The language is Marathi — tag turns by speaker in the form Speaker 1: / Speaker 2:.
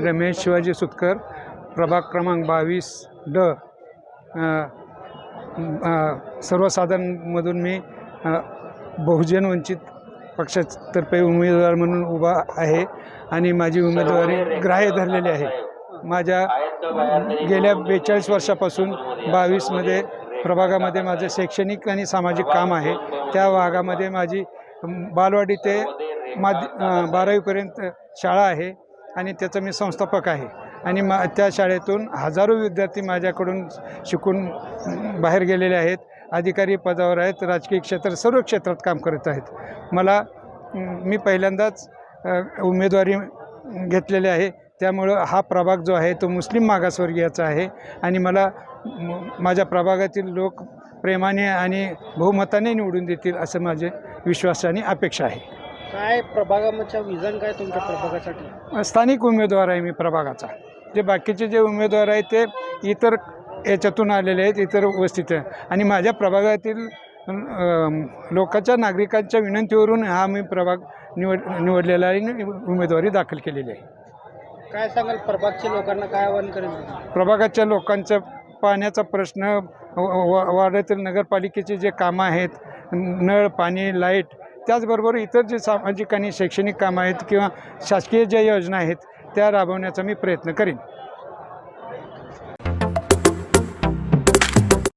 Speaker 1: रमेश शिवाजी सुतकर प्रभाग क्रमांक बावीस ड. सर्वसाधारणमधून मी बहुजन वंचित पक्षातर्फे उमेदवार म्हणून उभा आहे आणि माझी उमेदवारी ग्राह्य धरलेली आहे. माझ्या गेल्या बेचाळीस वर्षापासून बावीसमध्ये प्रभागामध्ये माझं शैक्षणिक आणि सामाजिक काम आहे. त्या भागामध्ये माझी बालवाडी ते माध्य बारावीपर्यंत शाळा आहे. आणि त्याचं मी संस्थापक आहे. आणि मा त्या शाळेतून हजारो विद्यार्थी माझ्याकडून शिकून बाहेर गेलेले आहेत. अधिकारी पदावर आहेत. राजकीय क्षेत्र सर्व क्षेत्रात काम करत आहेत. मला मी पहिल्यांदाच उमेदवारी घेतलेली आहे. त्यामुळं हा प्रभाग जो आहे तो मुस्लिम मागासवर्गीयाचा आहे. आणि मला माझ्या प्रभागातील लोक प्रेमाने आणि बहुमताने निवडून देतील असं माझे विश्वास आणि अपेक्षा आहे.
Speaker 2: काय प्रभागाच्या विजन काय तुमच्या प्रभागासाठी?
Speaker 1: स्थानिक उमेदवार आहे मी प्रभागाचा. जे बाकीचे जे उमेदवार आहेत ते इतर याच्यातून आलेले आहेत इतर वस्तीत आणि माझ्या प्रभागातील लोकांच्या नागरिकांच्या विनंतीवरून हा मी प्रभाग निवड निवडलेला आहे आणि उमेदवारी दाखल केलेली आहे.
Speaker 2: काय सांगाल प्रभागच्या लोकांना काय आवाहन करेल?
Speaker 1: प्रभागाच्या लोकांचा पाण्याचा प्रश्न व- व- वाड्यातील नगरपालिकेचे जे कामं आहेत नळ पाणी लाइट त्याचबरोबर इतर जे सामाजिक आणि शैक्षणिक कामं आहेत किंवा शासकीय ज्या योजना आहेत त्या राबवण्याचा मी प्रयत्न करीन.